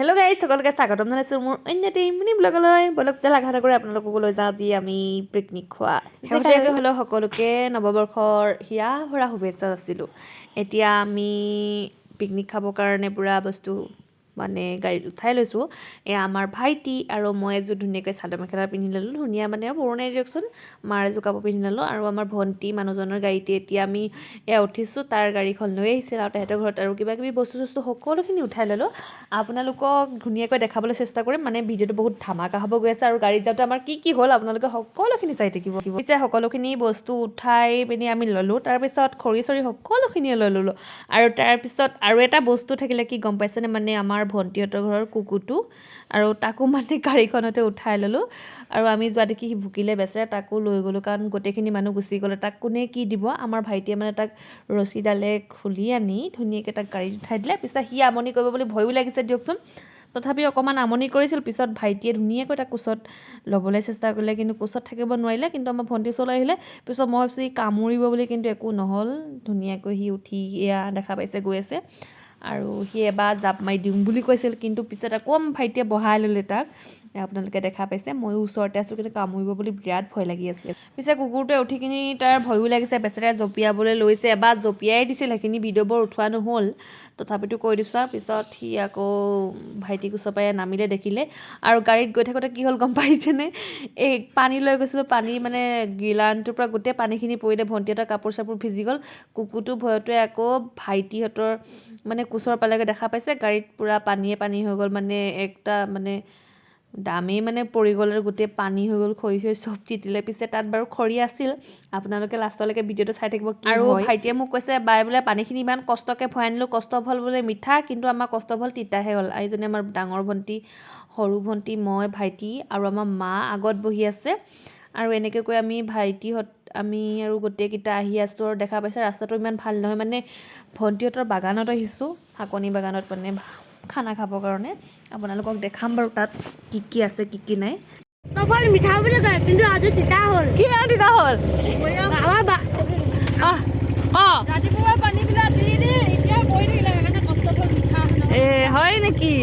Hello guys সকলোকে স্বাগতম জনাইছোঁ মোৰ অন্য এটি মিনি ব্লগলৈ বলক তেল আঘাত কৰি আপোনালোককো লৈ যাওঁ আজি আমি পিকনিক খোৱা। শেহতীয়াকৈ হ'লেও সকলোকে নৱবৰ্ষৰ হিয়া ভৰা শুভেচ্ছা আছিলোঁ এতিয়া আমি পিকনিক খাবৰ কাৰণে পূৰা বস্তু মানে গাড়ীত উঠাই লৈছোঁ। এয়া আমাৰ ভাইটি আৰু মই এযোৰ ধুনীয়াকৈ চাদৰ মেখেলা পিন্ধি ল'লোঁ ধুনীয়া মানে পুৰণাই দিয়কচোন। মাৰ এযোৰ কাপোৰ পিন্ধি ল'লোঁ আৰু আমাৰ ভণ্টি মানুহজনৰ গাড়ীতে এতিয়া আমি এয়া উঠিছোঁ তাৰ গাড়ীখন লৈ আহিছিল আৰু তেহেঁতৰ ঘৰত আৰু কিবা কিবি বস্তু চস্তু সকলোখিনি উঠাই ল'লোঁ। আপোনালোকক ধুনীয়াকৈ দেখাবলৈ চেষ্টা কৰিম মানে ভিডিঅ'টো বহুত ধামাকা হ'ব গৈ আছে আৰু গাড়ীত যাওঁতে আমাৰ কি কি হ'ল আপোনালোকে সকলোখিনি চাই থাকিব। পিছে সকলোখিনি বস্তু উঠাই পিনি আমি ল'লোঁ তাৰপিছত খৰি চৰি সকলোখিনিয়ে লৈ ল'লোঁ। আৰু তাৰপিছত আৰু এটা বস্তু থাকিলে কি গম পাইছেনে? মানে আমাৰ ভণ্টিহঁতৰ ঘৰৰ কুকুৰটো আৰু তাকো মানে গাড়ীখনতে উঠাই ল'লোঁ। আৰু আমি যোৱা দেখি সি ভুকিলে বেচেৰা তাকো লৈ গ'লোঁ। কাৰণ গোটেইখিনি মানুহ গুচি গ'লে তাক কোনে কি দিব? আমাৰ ভাইটিয়ে মানে তাক ৰছীডালে খুলি আনি ধুনীয়াকৈ তাক গাড়ীত উঠাই দিলে। পিছত সি আমনি কৰিব বুলি ভয়ো লাগিছে দিয়কচোন। তথাপি অকণমান আমনি কৰিছিল। পিছত ভাইটিয়ে ধুনীয়াকৈ তাক কোচত ল'বলৈ চেষ্টা কৰিলে। কিন্তু কোচত থাকিব নোৱাৰিলে। কিন্তু আমাৰ ভণ্টি ওচৰলৈ আহিলে। পিছত মই ভাবিছোঁ সি কামুৰিব বুলি কিন্তু একো নহ'ল। ধুনীয়াকৈ সি উঠি এয়া দেখা পাইছে গৈ আছে। আৰু সি এবাৰ জাপ মাৰি দিওঁ বুলি কৈছিল কিন্তু পিছত আকৌ ভাইটিয়ে বহাই ল'লে তাক। আপোনালোকে দেখা পাইছে। ময়ো ওচৰতে আছোঁ কিন্তু কামুৰিব বুলি বিৰাট ভয় লাগি আছিল। পিছে কুকুৰটোৱে উঠি কিনি তাৰ ভয়ো লাগিছে বেচেৰাই জঁপিয়াবলৈ লৈছে এবাৰ জঁপিয়াই দিছিল সেইখিনি ভিডিঅ'বোৰ উঠোৱা নহ'ল। তথাপিতো কৈ দিছোঁ আৰু পিছত সি আকৌ ভাইটিক ওচৰ পৰা নামিলে দেখিলে। আৰু গাড়ীত গৈ থাকোঁতে কি হ'ল গম পাইছেনে? এই পানী লৈ গৈছিলোঁ পানী মানে গিলানটোৰ পৰা গোটেই পানীখিনি পৰিলে ভণ্টিহঁতৰ কাপোৰ চাপোৰ ভিজি গ'ল। কুকুৰটো ভয়টোৱে আকৌ ভাইটিহঁতৰ মানে কোচৰ পালেগৈ দেখা পাইছে। গাড়ীত পূৰা পানীয়ে পানী হৈ গ'ল মানে একটা মানে দামেই মানে পৰি গ'ল আৰু গোটেই পানী হৈ গ'ল খৰি চৰি চব তিতিলে। পিছে তাত বাৰু খৰি আছিল। আপোনালোকে লাষ্টলৈকে ভিডিঅ'টো চাই থাকিব আৰু ভাইটিয়ে মোক কৈছে বাই বোলে পানীখিনি ইমান কষ্টকৈ ভৰাই আনিলোঁ কষ্ট ফল বোলে মিঠা কিন্তু আমাৰ কষ্ট ফল তিতাহে হ'ল। এইজনী আমাৰ ডাঙৰ ভণ্টি সৰু ভণ্টি মই ভাইটি আৰু আমাৰ মা আগত বহি আছে। আৰু এনেকৈ কৈ আমি ভাইটিহঁত আমি আৰু গোটেইকেইটা আহি আছোঁ আৰু দেখা পাইছে ৰাস্তাটো ইমান ভাল নহয়। মানে ভণ্টিহঁতৰ বাগানত আহিছোঁ শাকনি বাগানত মানে খানা খাবৰ কাৰণে। আপোনালোকক দেখাম বাৰু তাত কি কি আছে কি কি নাই। তখন মিঠা বুলি কয় কিন্তু আজি তিতা হ'ল। কি আৰু দিনা হ'ল? আমাৰ বা অঁ অঁ ৰাতিপুৱা পানীবিলাক দি দি এতিয়া পৰি থাকিলে সেইকাৰণে কষ্ট ফল মিঠা এ হয় নেকি?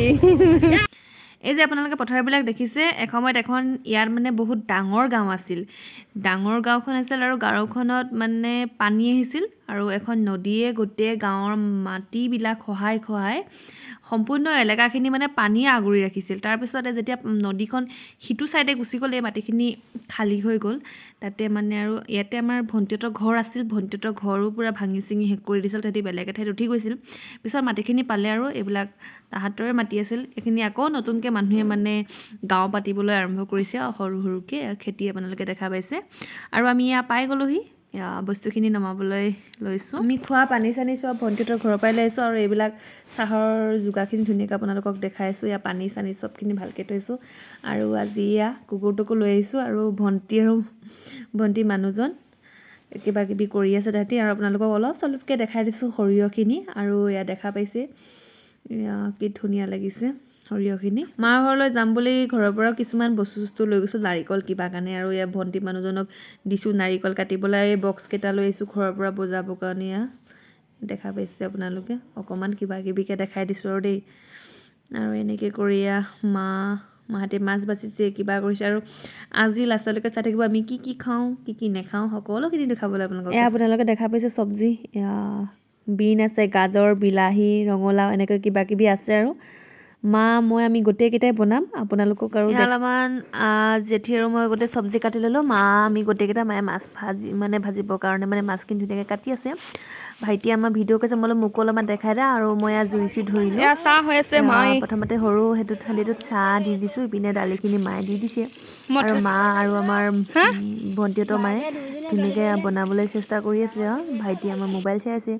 এই যে আপোনালোকে পথাৰবিলাক দেখিছে এসময়ত এখন ইয়াত মানে বহুত ডাঙৰ গাঁও আছিল। ডাঙৰ গাঁওখন আছিল আৰু গাঁওখনত মানে পানী আহিছিল আৰু এখন নদীয়ে গোটেই গাঁৱৰ মাটিবিলাক খহাই খহাই সম্পূৰ্ণ এলেকাখিনি মানে পানীয়ে আগুৰি ৰাখিছিল। তাৰপিছতে যেতিয়া নদীখন সিটো ছাইডে গুচি গ'ল এই মাটিখিনি খালী হৈ গ'ল। তাতে মানে আৰু ইয়াতে আমাৰ ভণ্টিহঁতৰ ঘৰ আছিল। ভণ্টিহঁতৰ ঘৰো পূৰা ভাঙি চিঙি শেষ কৰি দিছিল। তাহাঁতি বেলেগ এঠাইত উঠি গৈছিল। পিছত মাটিখিনি পালে আৰু এইবিলাক তাহাঁতৰে মাটি আছিল। এইখিনি আকৌ নতুনকৈ মানুহে মানে গাঁও পাতিবলৈ আৰম্ভ কৰিছে। সৰু সৰুকৈ খেতি আপোনালোকে দেখা পাইছে। আৰু আমি ইয়াৰ পাই গ'লোহি। বস্তুখিনি নমাবলৈ লৈছোঁ। আমি খোৱা পানী চানী চব ভণ্টিহঁতৰ ঘৰৰ পৰাই লৈ আহিছোঁ আৰু এইবিলাক চাহৰ যোগাৰখিনি ধুনীয়াকৈ আপোনালোকক দেখাইছোঁ ইয়াৰ পানী চানী চবখিনি ভালকৈ থৈছোঁ আৰু আজি এয়া কুকুৰটোকো লৈ আহিছোঁ আৰু ভণ্টি আৰু ভণ্টি মানুহজন কিবা কিবি কৰি আছে তাহাঁতি। আৰু আপোনালোকক অলপ চলপকৈ দেখাই দিছোঁ সৰিয়হখিনি। আৰু এয়া দেখা পাইছে। কি ধুনীয়া লাগিছে। সৰিয়হখিনি মাৰ ঘৰলৈ যাম বুলি ঘৰৰ পৰাও কিছুমান বস্তু চস্তু লৈ গৈছোঁ নাৰিকল কিবা কাৰণে আৰু এয়া ভণ্টি মানুহজনক দিছোঁ নাৰিকল কাটিবলৈ এই বক্স কেইটা লৈ আহিছোঁ ঘৰৰ পৰা বজাবৰ কাৰণে দেখা পাইছে আপোনালোকে? অকণমান কিবা কিবিকৈ দেখাই দিছোঁ আৰু দেই। আৰু এনেকৈ কৰি এয়া মা মাহঁতে মাছ বাচিছে কিবা কৰিছে আৰু আজি লাষ্টলৈকে চাই থাকিব আমি কি কি খাওঁ কি কি নাখাওঁ সকলোখিনি দেখাবলৈ আপোনালোকক এয়া আপোনালোকে দেখা পাইছে চব্জি বিন আছে গাজৰ বিলাহী ৰঙালাও এনেকৈ কিবা কিবি আছে আৰু। মা মই আমি গোটেইকেইটাই বনাম। আপোনালোকক আৰু অলপমান জেঠি আৰু মই গোটেই চব্জি কাটি ল'লোঁ। মা আমি গোটেইকেইটা মায়ে মাছ ভাজি মানে ভাজিবৰ কাৰণে মানে মাছখিনি ধুনীয়াকৈ কাটি আছে। ভাইটিয়ে আমাৰ ভিডিঅ' কৈছে মই মোকো অলপমান দেখাই দে আৰু মই ইয়াত জুই চুই ধৰিলোঁ চাহ হৈ আছে প্ৰথমতে সৰু সেইটো থালিটোত চাহ দি দিছোঁ ইপিনে দালিখিনি মায়ে দি দিছে। আৰু মা আৰু আমাৰ ভণ্টিহঁতৰ মায়ে ধুনীয়াকৈ বনাবলৈ চেষ্টা কৰি আছে আৰু ভাইটি আমাৰ মোবাইল চাই আছে।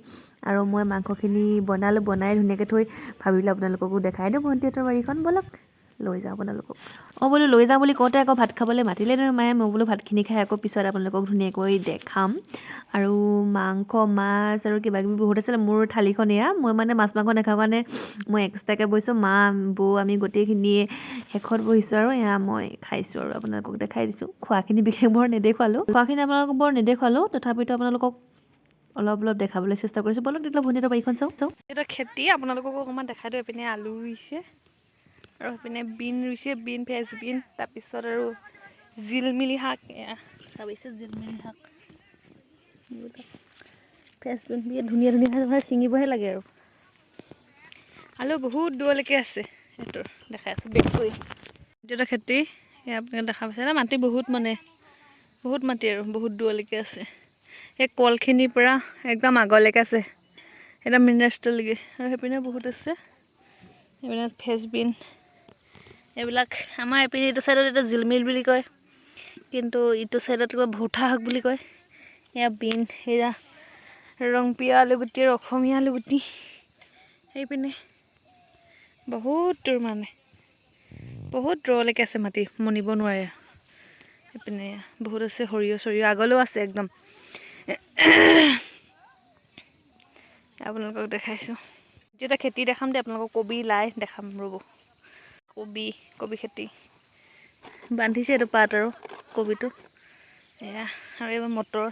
আৰু মই মাংসখিনি বনালোঁ বনাই ধুনীয়াকৈ থৈ ভাবিলোঁ আপোনালোককো দেখাই দিওঁ ভণ্টিহঁতৰ বাৰীখন ব'লক। লৈ যাওঁ আপোনালোকক। অঁ বোলো লৈ যাওঁ বুলি কওঁতে আকৌ ভাত খাবলৈ মাতিলে নহয় মায়ে মই বোলো ভাতখিনি খাই আকৌ পিছত আপোনালোকক ধুনীয়াকৈ দেখাম। আৰু মাংস মাছ আৰু কিবা কিবি বহুত আছিলে মোৰ থালিখন এয়া মই মানে মাছ মাংস নাখাওঁ কাৰণে মই এক্সট্ৰাকৈ বহিছোঁ মা বৌ আমি গোটেইখিনিয়ে শেষত বহিছোঁ আৰু এয়া মই খাইছোঁ আৰু আপোনালোকক দেখাই দিছোঁ। খোৱাখিনি বিশেষ বৰ নেদেখুৱালোঁ। খোৱাখিনি আপোনালোকক বৰ নেদেখুৱালোঁ তথাপিতো আপোনালোকক অলপ অলপ দেখাবলৈ চেষ্টা কৰিছোঁ। বলক তেতিয়াহ'লে ভণ্টিহঁতৰ বাৰীখন চাওঁ চাওঁ। এটা খেতি আপোনালোককো অকণমান দেখাই দিওঁ এইপিনে আলু ৰুইছে। আৰু সেইপিনে বিন ৰুইছে বিন ফ্ৰেঞ্চ বিন তাৰপিছত আৰু জিলমিলি শাক ভাবিছে জিলমিলি শাক। ফ্ৰেঞ্চ বিন বিৰাট ধুনীয়া ধুনীয়া শাক ছিঙিবহে লাগে আৰু। আলু বহুত দূৰলৈকে আছে সেইটোৰ দেখাই আছোঁ বেক কৰি। এইটো এটা খেতি এয়া আপোনালোকে দেখা পাইছে মাটি বহুত মানে বহুত মাটি আৰু বহুত দূৰলৈকে আছে। এই কলখিনিৰ পৰা একদম আগলৈকে আছে। একদম মেইন ৰাস্তালৈকে আৰু সেইপিনে বহুত আছে। এইপিনে ফেচবিন এইবিলাক আমাৰ এইপিনে এইটো ছাইডত এইটো জিলমিল বুলি কয়। কিন্তু ইটো ছাইডত কিবা ভৌঠা শাক বুলি কয়। এয়া বিন সেয়া ৰংপিয়া আলুগুটি আৰু অসমীয়া আলুগুটি। সেইপিনে বহুত দূৰ মানে। বহুত দূৰলৈকে আছে মাটি। মনিব নোৱাৰে। সেইপিনে বহুত আছে সৰিয়হ চৰিয়হ আগলৈও আছে একদম। আপোনালোকক দেখাইছোঁ। এতিয়া খেতি দেখাম দেই আপোনালোকক কবি লাই দেখাম ৰ'ব। কবি কবি খেতি। বান্ধিছে এইটো পাত আৰু কবিটো। এয়া আৰু এইবাৰ মটৰ।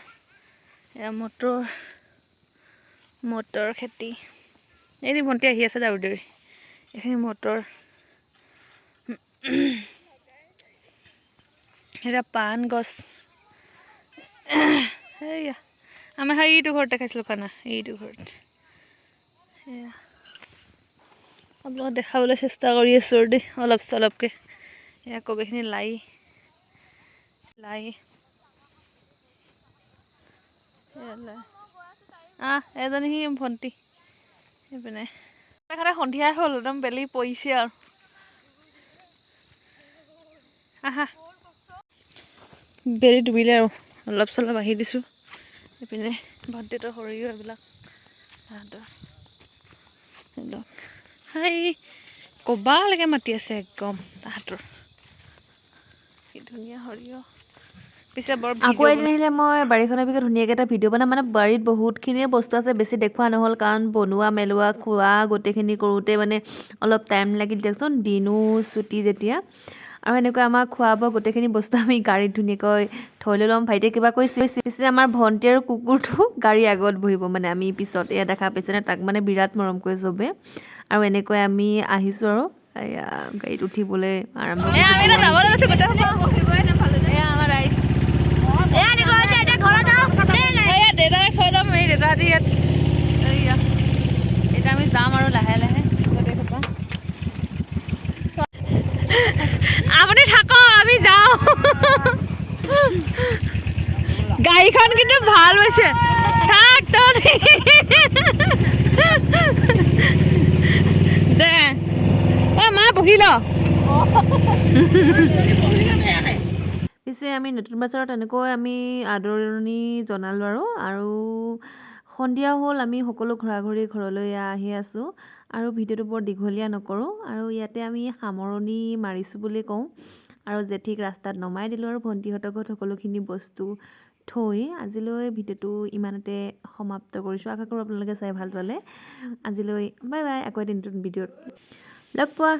এয়া মটৰ মটৰ খেতি। এই ভণ্টি আহি আছে দাউৰি দাউৰি। এইখিনি মটৰ। এতিয়া পাণ গছ। সেয়া আমাৰ সেইটো ঘৰত দেখাইছিলোঁ পানা এইটো ঘৰত সেয়া আপোনালোকক দেখাবলৈ চেষ্টা কৰি আছোঁ আৰু দেই অলপ চলপকৈ এয়া কবিখিনি লাই লাই আহ এজনী সি ভণ্টি সেইপিনে খাতে সন্ধিয়াই হ'ল একদম বেলি পৰিছে আৰু আহা বেলি ডুবিলে আৰু অলপ চলপ আহি দিছোঁ। এইপিনে ভণ্টিহঁতৰ সৰিয়হ এইবিলাক। তাহাঁতৰ। এইবিলাক। সেই ক'বালৈকে মাতি আছে একদম তাহাঁতৰ। কি ধুনীয়া সৰিয়হ। পিছে বৰ আকৌ এদিন আহিলে মই বাৰীখনৰ বিষয়ে ধুনীয়াকৈ এটা ভিডিঅ' বনাম। মানে বাৰীত বহুতখিনিয়ে বস্তু আছে বেছি দেখুওৱা নহ'ল। কাৰণ বনোৱা মেলোৱা খোৱা গোটেইখিনি কৰোঁতে মানে অলপ টাইম লাগিল দিয়কচোন। দিনো ছুটি যেতিয়া। আৰু এনেকৈ আমাৰ খোৱা বোৱা গোটেইখিনি বস্তু আমি গাড়ীত ধুনীয়াকৈ থৈ লৈ ল'ম ভাইটিয়ে কিবা কৈছে পিছে আমাৰ ভণ্টি আৰু কুকুৰটো গাড়ী আগত বহিব মানে আমি পিছত এয়া দেখা পাইছেনে? তাক মানে বিৰাট মৰম কৰে চবে। আৰু এনেকৈ আমি আহিছোঁ আৰু এয়া গাড়ীত উঠিবলৈ আৰম্ভ থৈ যাম এই দেউতাহঁতি ইয়াত। এতিয়া আমি যাম আৰু। গাড়ীখন কিন্তু ভাল হৈছে থাক তহঁতি দে। অ মা পিছে আমি নতুন বছৰত এনেকৈ আমি আদৰণি জনালোঁ আৰু আৰু সন্ধিয়া হ'ল আমি সকলো ঘৰা ঘৰি ঘৰলৈ আহি আছোঁ আৰু ভিডিঅ'টো বৰ দীঘলীয়া নকৰোঁ আৰু ইয়াতে আমি সামৰণি মাৰিছোঁ বুলি কওঁ আৰু জেঠিক ৰাস্তাত নমাই দিলোঁ আৰু ভণ্টিহঁতৰ ঘৰত সকলোখিনি বস্তু থৈ আজিলৈ ভিডিঅ'টো ইমানতে সমাপ্ত কৰিছোঁ। আশা কৰোঁ আপোনালোকে চাই ভাল পালে। আজিলৈ বাই বাই আকৌ এদিন নতুন ভিডিঅ'ত লগ পোৱা।